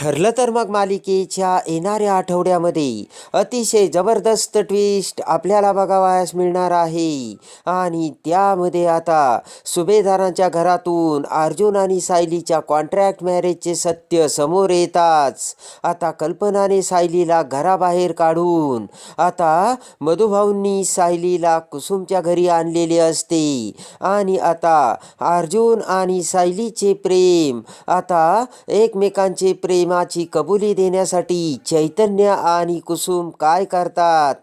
ठरलं तर मग मालिकेच्या येणाऱ्या आठवड्यामध्ये अतिशय जबरदस्त ट्विस्ट आपल्याला बघावयास मिळणार आहे. आणि त्यामध्ये आता सुभेदारांच्या घरातून अर्जुन आणि सायलीच्या कॉन्ट्रॅक्ट मॅरेजचे सत्य समोर येताच. आता कल्पनाने सायलीला घराबाहेर काढून आता मधुभाऊंनी सायलीला कुसुमच्या घरी आणलेले असते. आणि आता अर्जुन आणि सायलीचे प्रेम आता एकमेकांचे प्रेम प्रेमाची कबुली देण्यासाठी चैतन्य आणि कुसुम काय करतात?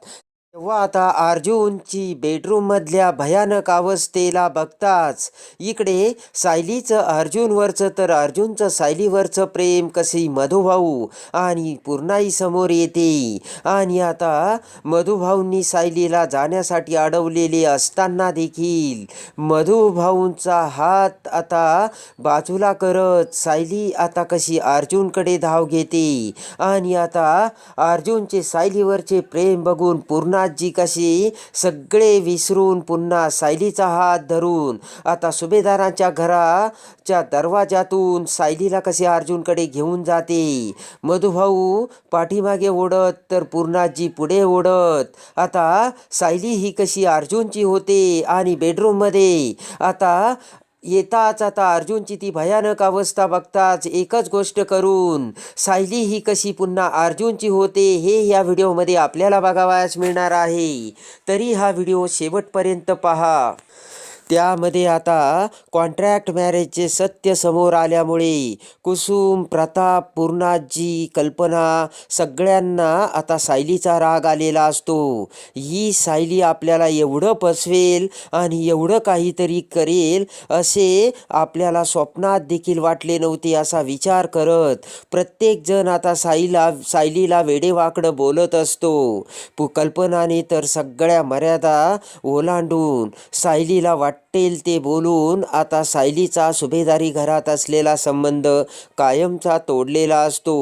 तेव्हा आता अर्जुनची बेडरूममधल्या भयानक अवस्थेला बघताच इकडे सायलीचं अर्जुनवरचं तर अर्जुनचं सायलीवरचं प्रेम कशी मधुभाऊ आणि पूर्णाई समोर येते. आणि आता मधुभाऊंनी सायलीला जाण्यासाठी अडवलेले असताना देखील मधुभाऊंचा हात आता बाजूला करत सायली आता कशी अर्जुनकडे धाव घेते. आणि आता अर्जुनचे सायलीवरचे प्रेम बघून महाराजजी कशी सगळे विसरून पुन्हा सायलीचा हात धरून आता सुभेदारांच्या घराच्या दरवाजातून सायलीला कशी अर्जुनकडे घेऊन जाते? मधुभाऊ पाठीमागे ओढत तर पूर्णाजी पुढे ओढत आता सायली ही कशी अर्जुनची होते आणि बेडरूममध्ये आता येताच आता अर्जुनची ती भयानक अवस्था बघताच एकच गोष्ट करून सायली ही कशी पुन्हा अर्जुनची होते हे या व्हिडिओमध्ये आपल्याला बघावयास मिळणार आहे. तरी हा व्हिडिओ शेवटपर्यंत पहा. त्यामध्ये आता कॉन्ट्रॅक्ट मॅरेजचे सत्य समोर आल्यामुळे कुसुम प्रताप पूर्णाजी कल्पना सगळ्यांना आता सायलीचा राग आलेला असतो. ही सायली आपल्याला एवढं फसवेल आणि एवढं काहीतरी करेल असे आपल्याला स्वप्नात देखील वाटले नव्हते असा विचार करत प्रत्येकजण आता साईला सायलीला वेडेवाकडं बोलत असतो. पु कल्पनाने तर सगळ्या मर्यादा ओलांडून सायलीला वाट वाटेल ते बोलून आता सायलीचा सुभेदारी घरात असलेला संबंध कायमचा तोडलेला असतो.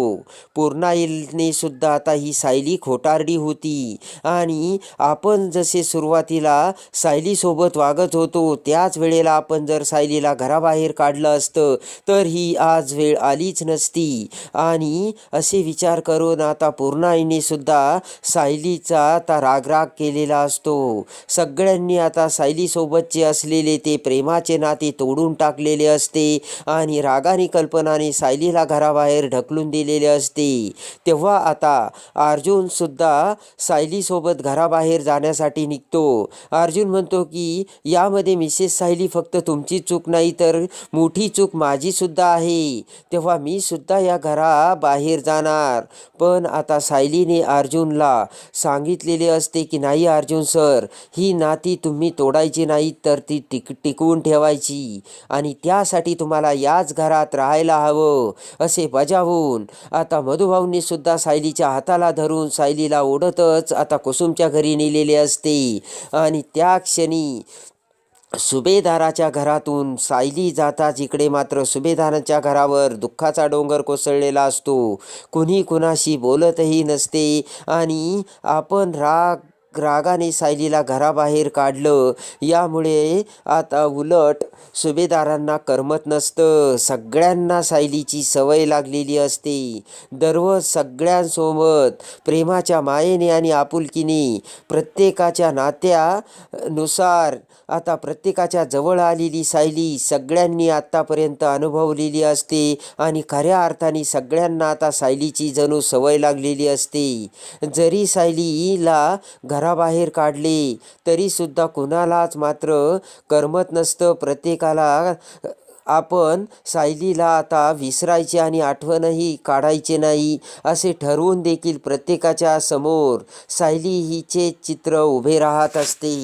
पूर्णाईलने सुद्धा आता ही सायली खोटारडी होती आणि आपण जसे सुरुवातीला सायलीसोबत वागत होतो त्याच वेळेला आपण जर सायलीला घराबाहेर काढलं असतं तर ही आज वेळ आलीच नसती. आणि असे विचार करून आता पूर्णाईने सुद्धा सायलीचा आता रागराग केलेला असतो. सगळ्यांनी आता सायलीसोबतचे असे असलेले ते प्रेमाचे नाते तोडून टाकलेले असते आणि रागाने कल्पनाने सायलीला घराबाहेर ढकलून दिलेले असते. तेव्हा आता अर्जुनसुद्धा सायलीसोबत घराबाहेर जाण्यासाठी निघतो. अर्जुन म्हणतो की यामध्ये मिसेस सायली फक्त तुमची चूक नाही तर मोठी चूक माझीसुद्धा आहे. तेव्हा मी सुद्धा या घराबाहेर जाणार. पण आता सायलीने अर्जुनला सांगितलेले असते की नाही अर्जुन सर ही नाती तुम्ही तोडायची नाही तर ती ती टिक टिकवून ठेवायची आणि त्यासाठी तुम्हाला याच घरात राहायला हवं असे बजावून. आता मधुभाऊंनी सुद्धा सायलीच्या हाताला धरून सायलीला ओढतच आता कुसुमच्या घरी नेलेले असते. आणि त्या क्षणी सुभेदाराच्या घरातून सायली जाताच इकडे मात्र सुभेदारांच्या घरावर दुःखाचा डोंगर कोसळलेला असतो. कुणी कुणाशी बोलतही नसते आणि आपण राग रागाने सायलीला घराबाहेर काढलं. यामुळे आता उलट सुभेदारांना करमत नसतं. सगळ्यांना सायलीची सवय लागलेली असते. दररोज सगळ्यांसोबत प्रेमाच्या मायेने आणि आपुलकीने प्रत्येकाच्या नात्यानुसार आता प्रत्येकाच्या जवळ आलेली सायली सगळ्यांनी आत्तापर्यंत अनुभवलेली असते आणि खऱ्या अर्थाने सगळ्यांना आता सायलीची जणू सवय लागलेली असते. जरी सायलीला घराबाहेर काढले. तरीसुद्धा कुणालाच मात्र करमत नसतं. प्रत्येकाला आपण सायलीला आता विसरायचे आणि आठवणही काढायचे नाही असे ठरवून देखील प्रत्येकाच्या समोर सायली हिचे चित्र उभे राहत असते.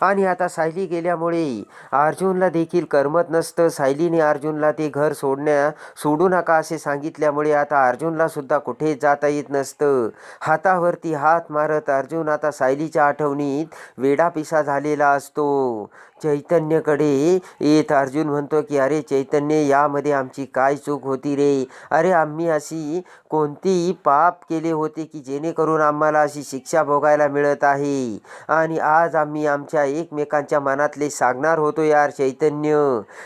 आणि आता सायली गेल्यामुळे अर्जुनला देखील करमत नसतं. सायलीने अर्जुनला ते घर सोडण्या सोडू नका असे सांगितल्यामुळे आता अर्जुनला सुद्धा कुठे जाता येत नसतं. हातावरती हात मारत अर्जुन आता सायलीच्या आठवणीत वेडापिसा झालेला असतो. चैतन्यकडे येत अर्जुन म्हणतो की अरे चैतन्य यामध्ये आमची काय चूक होती रे? अरे आम्ही अशी कोणती पाप केले होते की जेणेकरून आम्हाला अशी शिक्षा भोगायला मिळत आहे? आणि आज आम्ही आम आमच्या एकमेकांच्या मनातले सांगणार होतो यार चैतन्य.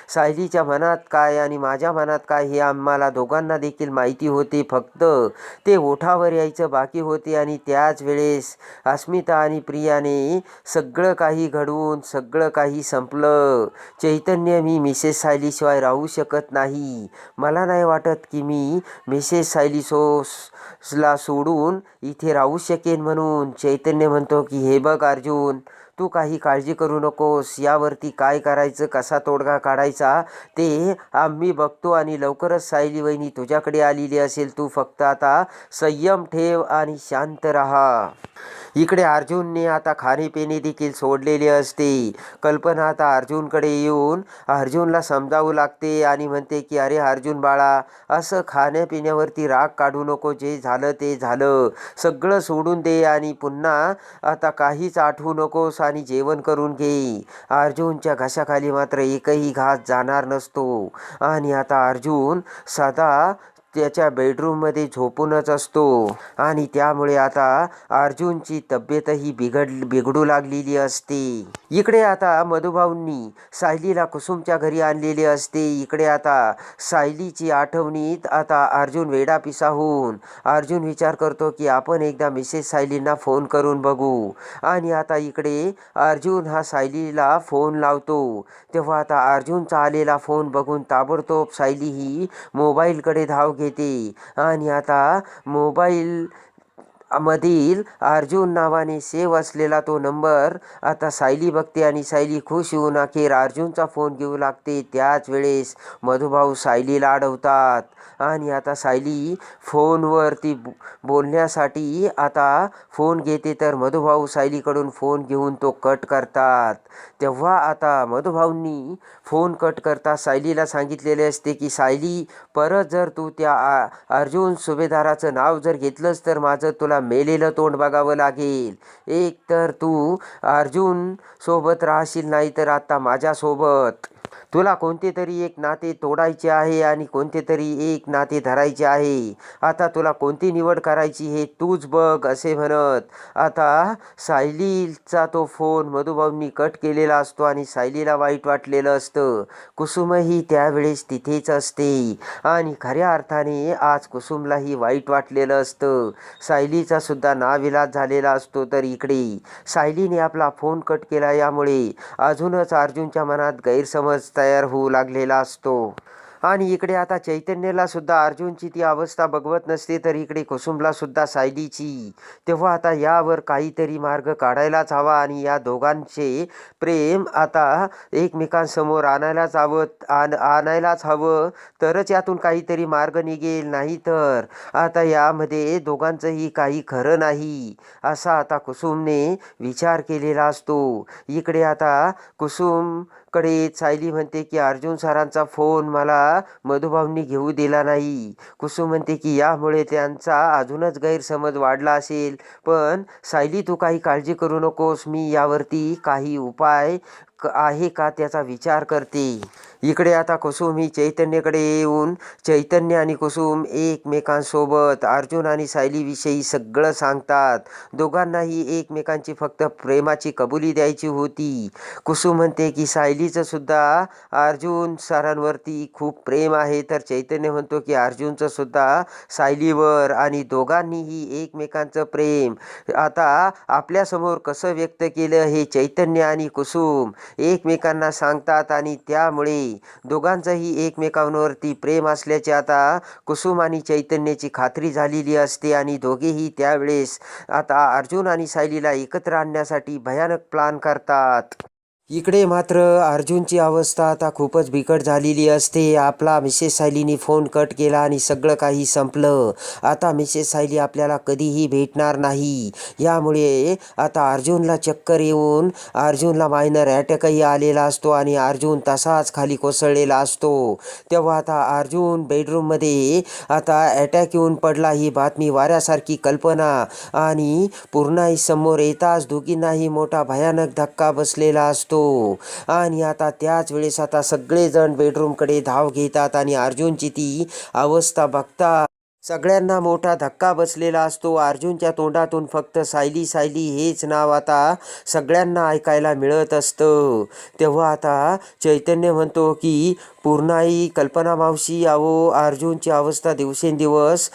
सायलीच्या मनात काय आणि माझ्या मनात काय हे आम्हाला दोघांना देखील माहिती होते फक्त. ते ओठावर यायचं बाकी होते आणि त्याच वेळेस अस्मिता आणि प्रियाने सगळं काही घडवून सगळं काही संपलं. चैतन्य मी मिसेस सायलीशिवाय राहू शकत नाही. मला नाही वाटत की मी मिसेस सायली सोडून इथे राहू शकेन म्हणून. चैतन्य म्हणतो की हे बघ अर्जुन तू काही काळजी करू नकोस. यावरती काय करायचं कसा तोडगा काढायचा ते आम्ही बघतो आणि लवकरच सायली वहिनी तुझ्याकडे आलेली असेल तू फक्त आता संयम ठेव आणि शांत राहा. इकडे अर्जुनने आता खाणेपिणे देखील सोडलेले असते. कल्पना आता अर्जुनकडे येऊन अर्जुनला समजावू लागते आणि म्हणते की अरे अर्जुन बाळा असं खाण्यापिण्यावरती राग काढू नको. जे झालं ते झालं. सगळं सोडून दे आणि पुन्हा आता काहीच आठवू नकोस. आणि जेवण करून घेई अर्जुनच्या घशाखाली मात्र एकही घास जाणार नसतो. आणि आता अर्जुन सदा त्याच्या बेडरूममध्ये झोपूनच असतो. आणि त्यामुळे आता अर्जुनची तब्येतही बिघड बिघडू लागलेली असते. इकडे आता मधुभाऊंनी सायलीला कुसुमच्या घरी आणलेले असते. इकडे आता सायलीची आठवणीत आता अर्जुन वेडापिसा होऊन अर्जुन विचार करतो की आपण एकदा मिसेस सायलींना फोन करून बघू. आणि आता इकडे अर्जुन हा सायलीला फोन लावतो. तेव्हा आता अर्जुनचा आलेला फोन बघून ताबडतोब सायली ही मोबाईलकडे धाव घेते. आणि आता मोबाईल मधील अर्जुन नावाने सेव्ह असलेला तो नंबर. आता सायली बघते आणि सायली खुश होऊन अखेर अर्जुनचा फोन घेऊ लागते. त्याच वेळेस मधुभाऊ सायलीला अडवतात. आणि आता सायली फोनवरती बोलण्यासाठी आता फोन घेते तर मधुभाऊ सायलीकडून फोन घेऊन तो कट करतात. तेव्हा आता मधुभाऊंनी फोन कट करता सायलीला सांगितलेले असते की सायली परत जर तू त्या आ- अर्जुन सुभेदाराचं नाव जर घेतलंस तर माझं तुला मेलेलं तोंड बघावं लागेल. एक तर तू अर्जुन सोबत राहशील नाही तर आता माझ्यासोबत. तुला कोणते तरी एक नाते तोडायचे आहे आणि कोणते तरी एक नाते धरायचे आहे. आता तुला कोणती निवड करायची हे तूच बघ असे म्हणत. आता सायलीचा तो फोन मधुभाऊंनी कट केलेला असतो आणि सायलीला वाईट वाटलेलं असतं. कुसुमही त्यावेळेस तिथेच असते. आणि खऱ्या अर्थाने आज कुसुमलाही वाईट वाटलेलं असतं. सायलीचा सुद्धा नाविलाज झालेला असतो तर इकडे. सायलीने आपला फोन कट केला यामुळे. अजूनच अर्जुनच्या मनात गैरसमज तयार होऊ लागलेला असतो. आणि इकडे आता चैतन्यला सुद्धा अर्जुनची ती अवस्था बघवत नसते तर इकडे कुसुमला सुद्धा सायलीची. तेव्हा आता यावर काहीतरी मार्ग काढायलाच हवा आणि या दोघांचे प्रेम आता एकमेकांसमोर आणायलाच हवं आण आणायलाच हवं. तरच यातून काहीतरी मार्ग निघेल नाही तर आता यामध्ये दोघांचंही काही खरं नाही असा आता कुसुमने विचार केलेला असतो. इकडे आता कुसुम कडे सायली म्हणते की अर्जुन सरांचा फोन मला मधुभावनी घेऊ दिला नाही. कुसुम म्हणते की यामुळे त्यांचा अजूनच गैरसमज वाढला असेल. पण सायली तू काही काळजी करू नकोस. मी यावरती काही उपाय क- आहे का त्याचा विचार करते. इकडे आता कुसुम ही चैतन्यकडे येऊन चैतन्य आणि कुसुम एकमेकांसोबत अर्जुन आणि सायलीविषयी सगळं सांगतात. दोघांनाही एकमेकांची फक्त प्रेमाची कबुली द्यायची होती. कुसुम म्हणते की सायलीचं सुद्धा अर्जुन सरांवरती खूप प्रेम आहे. तर चैतन्य म्हणतो की अर्जुनचं सुद्धा सायलीवर आणि दोघांनीही एकमेकांचं प्रेम. आता आपल्यासमोर कसं व्यक्त केलं हे चैतन्य आणि कुसुम एकमेकांना सांगतात आणि त्यामुळे दोघांचंही एकमेकांवरती प्रेम असल्याचे आता कुसुम आणि चैतन्याची खात्री झालेली असते आणि दोघेही त्यावेळेस आता अर्जुन आणि सायलीला एकत्र आणण्यासाठी भयानक प्लान करतात. इकडे मात्र अर्जुनची अवस्था आता खूपच बिकट झालेली असते. आपला मिसेस सायलीने फोन कट केला आणि सगळं काही संपलं. आता मिसेस सायली आपल्याला कधीही भेटणार नाही. यामुळे आता अर्जुनला चक्कर येऊन अर्जुनला मायनर अटॅकही आलेला असतो आणि अर्जुन तसाच खाली कोसळलेला असतो. तेव्हा आता अर्जुन बेडरूममध्ये आता अटॅक येऊन पडला ही बातमी वाऱ्यासारखी कल्पना आणि पूर्णाही समोर येताच दोघींनाही मोठा भयानक धक्का बसलेला असतो. आणि आता त्याच वेळेस आता सगळेजण बेडरूमकडे धाव घेतात आणि अर्जुनची ती अवस्था बघतात. सगळ्यांना मोठा धक्का बसलेला असतो. अर्जुनच्या तोंडातून फक्त सायली सायली हेच नाव आता सगळ्यांना ऐकायला मिळत असतं. तेव्हा आता चैतन्य म्हणतो की पूर्णाई कल्पना मावशी अहो अर्जुनची अवस्था दिवसेंदिवस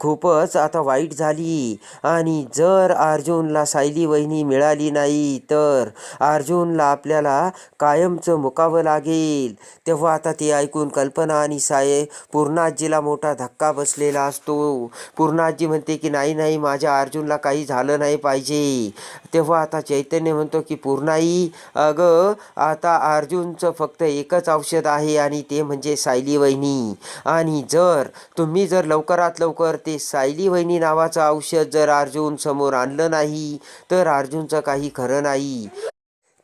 खूपच आता वाईट झाली. आणि जर अर्जुनला सायली वहिनी मिळाली नाही तर अर्जुनला आपल्याला कायमचं मुकावं लागेल. तेव्हा आता ते ऐकून कल्पना आणि साय पूर्णाजीला मोठा धक्का बसलेला असतो. पूर्णाजी म्हणते की नाही नाही माझ्या अर्जुनला काही झालं नाही पाहिजे. तेव्हा आता चैतन्य म्हणतो की पूर्णाई अगं आता अर्जुनचं फक्त एकच औषध आहे आणि ते म्हणजे सायली वहिनी. आणि जर तुम्ही जर लवकरात लवकर ते सायली वहिनी नावाचं औषध जर अर्जुन समोर आणलं नाही तर अर्जुनचं काही खरं नाही.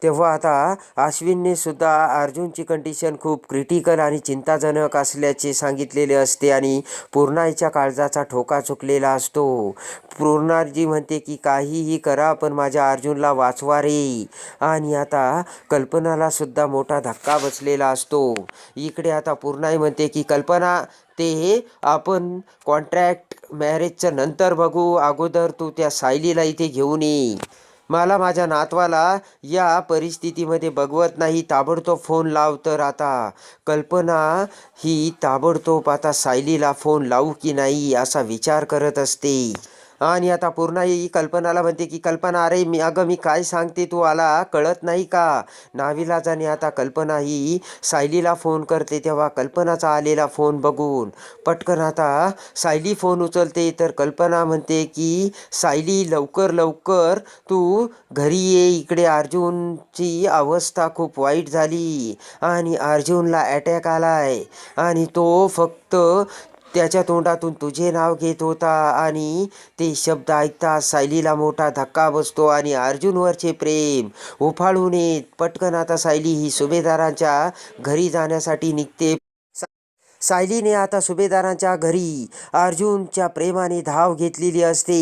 तेव्हा आता अश्विनने सुद्धा अर्जुनची कंडिशन खूप क्रिटिकल आणि चिंताजनक असल्याचे सांगितलेले असते आणि पूर्णाईच्या काळजाचा ठोका चुकलेला असतो. पूर्णाजी म्हणते की काहीही करा पण माझ्या अर्जुनला वाचवा रे. आणि आता कल्पनाला सुद्धा मोठा धक्का बसलेला असतो. इकडे आता पूर्णाई म्हणते की कल्पना ते आपण कॉन्ट्रॅक्ट मॅरेजचं नंतर बघू. अगोदर तू त्या सायलीला इथे घेऊन ये. मला माझ्या नातवाला या परिस्थितीमध्ये बघवत नाही. ताबडतोब फोन लाव तर आता. कल्पना ही ताबडतोब आता सायलीला फोन लावू की नाही असा विचार करत असते. आणि आता पूर्ण ही कल्पनाला म्हणते की कल्पना अरे मी अगं मी काय सांगते तू आला? कळत नाही का? नाविलाजाने आता कल्पना ही सायलीला फोन करते तेव्हा कल्पनाचा आलेला फोन बघून. पटकन आता सायली फोन उचलते तर कल्पना म्हणते की सायली लवकर लवकर तू घरी ये. इकडे अर्जुनची अवस्था खूप वाईट झाली आणि अर्जुनला अटॅक आलाय. आणि तो फक्त त्याच्या तोंडातून तुझे नाव घेत होता आणि ते शब्द ऐकता सायलीला मोठा धक्का बसतो आणि अर्जुनवरचे प्रेम उफाळून येत. पटकन आता सायली ही सुभेदारांच्या घरी जाण्यासाठी निघते. सायलीने आता सुभेदारांच्या घरी अर्जुनच्या प्रेमाने धाव घेतलेली असते.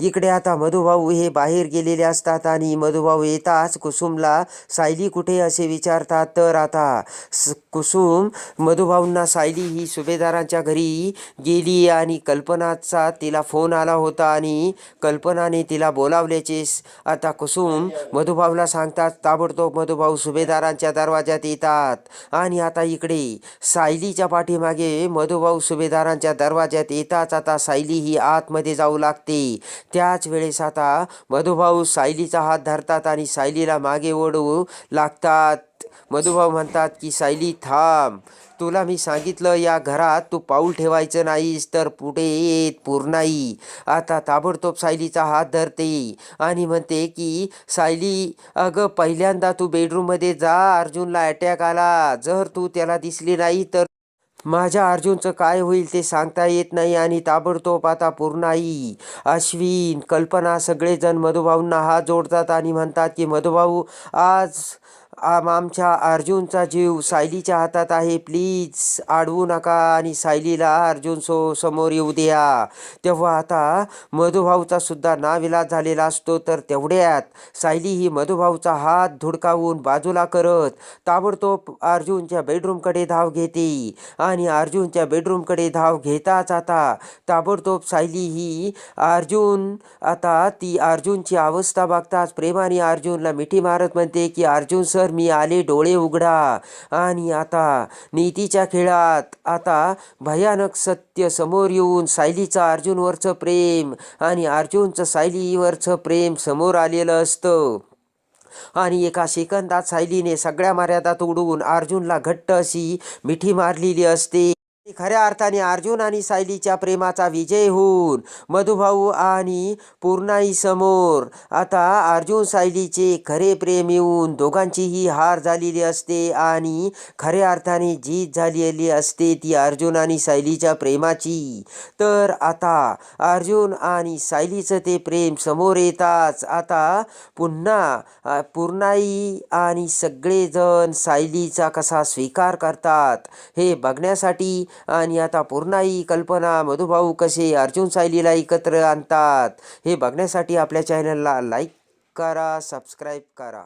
इकडे आता मधुभाऊ हे बाहेर गेलेले असतात आणि मधुभाऊ येताच कुसुमला सायली कुठे असे विचारतात? तर आता स कुसुम मधुभाऊंना सायली ही सुभेदारांच्या घरी गेली आणि कल्पनाचा तिला फोन आला होता आणि कल्पनाने तिला बोलावल्याचे आता कुसुम मधुभाऊला सांगतात ताबडतोब मधुभाऊ सुभेदारांच्या दरवाज्यात येतात. आणि आता इकडे सायलीच्या पाठी पाठीमागे मधुभाऊ सुभेदारांच्या दरवाज्यात येताच आता सायली ही आतमध्ये जाऊ लागते. त्याच वेळेस आता मधुभाऊ सायलीचा हात धरतात आणि सायलीला मागे ओढू लागतात. मधुभाऊ म्हणतात की सायली थांब. तुला मी सांगितलं या घरात तू पाऊल ठेवायचं नाहीस तर पुढे येत पूर्णाई आता ताबडतोब सायलीचा हात धरते आणि म्हणते की सायली अगं पहिल्यांदा तू बेडरूममध्ये जा. अर्जुनला अटॅक आला. जर तू त्याला दिसली नाही तर माझ्या अर्जुनचं काय होईल ते सांगता येत नाही आणि ताबडतोब आता पूर्णाई अश्विन कल्पना सगळेजण मधुभाऊंना हात जोडतात आणि म्हणतात की मधुभाऊ आज आम आमच्या अर्जुनचा जीव सायलीच्या हातात आहे. प्लीज अडवू नका आणि सायलीला अर्जुन सो समोर येऊ द्या. तेव्हा आता मधुभाऊचा सुद्धा नाविलाज झालेला असतो. तर तेवढ्यात सायली ही मधुभाऊचा हात धुडकावून बाजूला करत ताबडतोब अर्जुनच्या बेडरूमकडे धाव घेते. आणि अर्जुनच्या बेडरूमकडे धाव घेताच आता ताबडतोब सायली ही अर्जुन आता ती अर्जुनची अवस्था बघताच प्रेमाने अर्जुनला मिठी मारत म्हणते की अर्जुन सर मी आले डोळे उघडा. आणि आता नीतीच्या खेळात आता भयानक सत्य समोर येऊन सायलीचं अर्जुनवरचं प्रेम आणि अर्जुनचं सायलीवरचं प्रेम समोर आलेलं असतं. आणि एका सेकंदात सायलीने सगळ्या मर्यादा तोडून अर्जुनला घट्ट अशी मिठी मारलेली असते. खऱ्या अर्थाने अर्जुन आणि सायलीच्या प्रेमाचा विजय होऊन मधुभाऊ आणि पूर्णाई समोर. आता अर्जुन सायलीचे खरे प्रेम येऊन दोघांचीही हार झालेली असते आणि खऱ्या अर्थाने जीत झालेली असते ती अर्जुन आणि सायलीच्या प्रेमाची. तर आता अर्जुन आणि सायलीचं ते प्रेम समोर येताच आता पुन्हा पूर्णाई आणि सगळेजण सायलीचा कसा स्वीकार करतात हे बघण्यासाठी आणि आता पूर्णाई कल्पना मधुभाऊ कसे अर्जुन सायलीला एकत्र आणतात हे बघण्यासाठी आपल्या चॅनलला लाईक करा सबस्क्राईब करा.